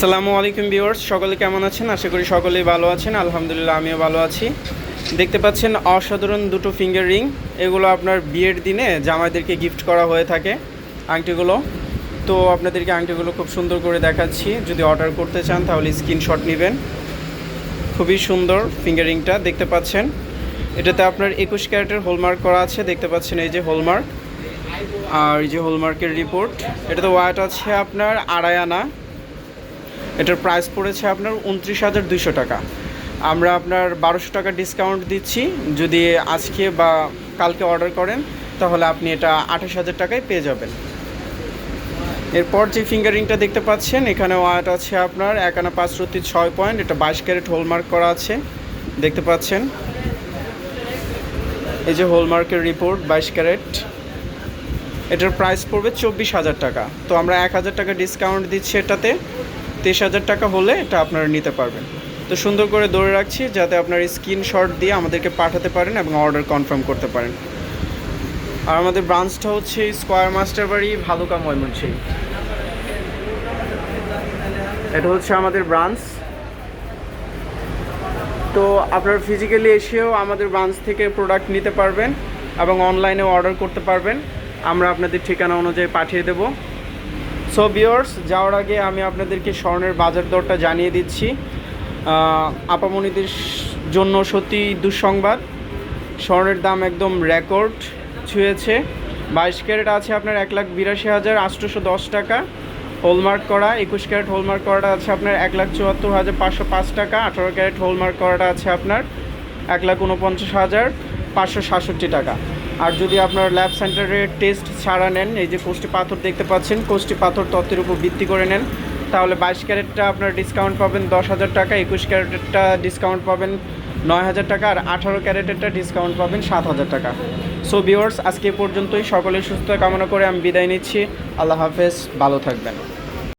আসসালামু আলাইকুম ভিউয়ার্স, সকলে কেমন আছেন? আশা করি সকলেই ভালো আছেন। আলহামদুলিল্লাহ, আমিও ভালো আছি। দেখতে পাচ্ছেন অসাধারণ দুটো ফিঙ্গার রিং এগুলো আপনার বিয়ের দিনে জামাইদেরকে গিফট করা হয়ে থাকে আংটিগুলো। তো আপনাদেরকে আংটিগুলো খুব সুন্দর করে দেখাচ্ছি। যদি অর্ডার করতে চান, তাহলে স্ক্রিনশট নেবেন। খুবই সুন্দর ফিঙ্গারিংটা দেখতে পাচ্ছেন। এটাতে আপনার একুশ ক্যারেটের হোলমার্ক করা আছে। দেখতে পাচ্ছেন এই যে হোলমার্ক আর এই যে হোলমার্কের রিপোর্ট এটাতে ওয়াট আছে আপনার আড়াই আনা। এটার প্রাইস পড়েছে আপনার উনত্রিশ হাজার দুইশো টাকা। আমরা আপনার বারোশো টাকা ডিসকাউন্ট দিচ্ছি। যদি আজকে বা কালকে অর্ডার করেন, তাহলে আপনি এটা আঠাশ হাজার টাকায় পেয়ে যাবেন। এরপর যে ফিঙ্গারিংটা দেখতে পাচ্ছেন এখানে ওয়াট আছে আপনার একানা পাঁচ রতি ছয় পয়েন্ট এটা বাইশ ক্যারেট হোলমার্ক করা আছে। দেখতে পাচ্ছেন? এই যে হোলমার্কের রিপোর্ট বাইশ ক্যারেট। এটার প্রাইস পড়বে চব্বিশ হাজার টাকা। তো আমরা এক হাজার টাকা ডিসকাউন্ট দিচ্ছি এটাতে। তেইশ হাজার টাকা হলে এটা আপনারা নিতে পারবেন। তো সুন্দর করে ধরে রাখছি যাতে আপনার স্ক্রিনশট দিয়ে আমাদেরকে পাঠাতে পারেন এবং অর্ডার কনফার্ম করতে পারেন। আর আমাদের ব্রাঞ্চটা হচ্ছে স্কোয়ার মাস্টার বাড়ি ভালুকা ময়মনসিং এটা হচ্ছে আমাদের ব্রাঞ্চ। তো আপনারা ফিজিক্যালি এসেও আমাদের ব্রাঞ্চ থেকে প্রোডাক্ট নিতে পারবেন এবং অনলাইনেও অর্ডার করতে পারবেন। আমরা আপনাদের ঠিকানা অনুযায়ী পাঠিয়ে দেবো। সো বিয়ার্স যাওয়ার আগে আমি আপনাদেরকে স্বর্ণের বাজার দরটা জানিয়ে দিচ্ছি। আপামনিদের জন্য সত্যি দুঃসংবাদ। স্বর্ণের দাম একদম রেকর্ড ছুঁয়েছে। বাইশ ক্যারেট আছে আপনার এক লাখ বিরাশি হাজার আটশোশো দশ টাকা। হোলমার্ক করা, একুশ ক্যারেট হোলমার্ক করাটা আছে আপনার এক লাখ চুয়াত্তর হাজার পাঁচশো পাঁচ টাকা। আঠারো ক্যারেট হোলমার্ক করাটা আছে আপনার এক লাখ উনপঞ্চাশ হাজার পাঁচশো সাতষট্টি টাকা। আর যদি আপনার ল্যাব সেন্টারের টেস্ট ছাড়া নেন, এই যে কোষ্টি পাথর দেখতে পাচ্ছেন কোষ্টি পাথর তত্ত্বের উপর ভিত্তি করে নেন, তাহলে বাইশ ক্যারেটটা আপনার ডিসকাউন্ট পাবেন দশ হাজার টাকা, একুশ ক্যারেটেরটা ডিসকাউন্ট পাবেন নয় হাজার টাকা, আর আঠারো ক্যারেটেরটা ডিসকাউন্ট পাবেন সাত হাজার টাকা। সো ভিওর্স আজকে পর্যন্তই। সকলের সুস্থতা কামনা করে আমি বিদায় নিচ্ছি। আল্লাহ হাফেজ। ভালো থাকবেন।